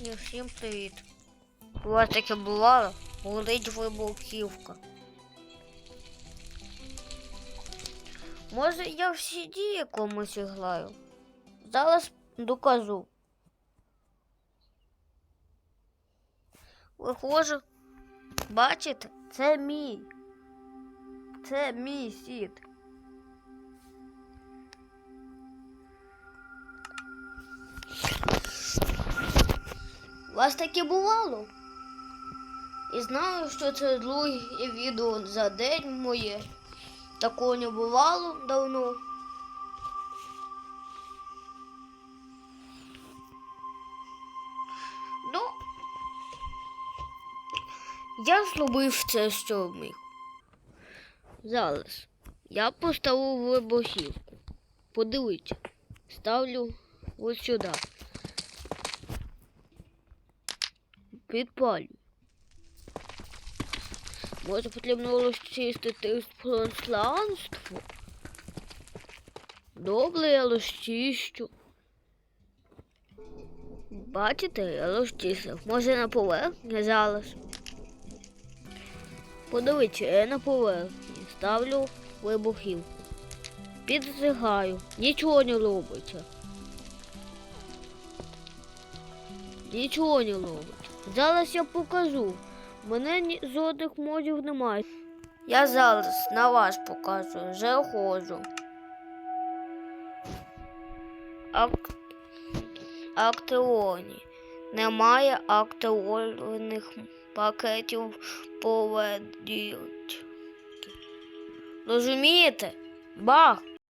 І всім привіт. У вас таке бувало? Горить вибухівка. Може я в CD якомусь граю? Зараз докажу. Виходжу. Бачите? Це мій. Це мій сіт. У вас таке бувало? І знаю, що це друге відео за день моє. Такого не бувало давно. Ну, я зробив це, що міг. Зараз я поставив вибухівку. Подивіться, ставлю ось сюди. Підпалю. Може потрібно розчистити пространство. Добре, я розчищу. Бачите, я розчистив. Може на поверхні зараз. Подивіться, я на поверхні. Ставлю вибухівку. Підзигаю. Нічого не робиться. Нічого не робить. Зараз я покажу. Мене жодних модів немає. Я зараз на вас показую. Заходжу. Ак... Актеоні. Немає актеонних пакетів поведінки. Розумієте? Бах!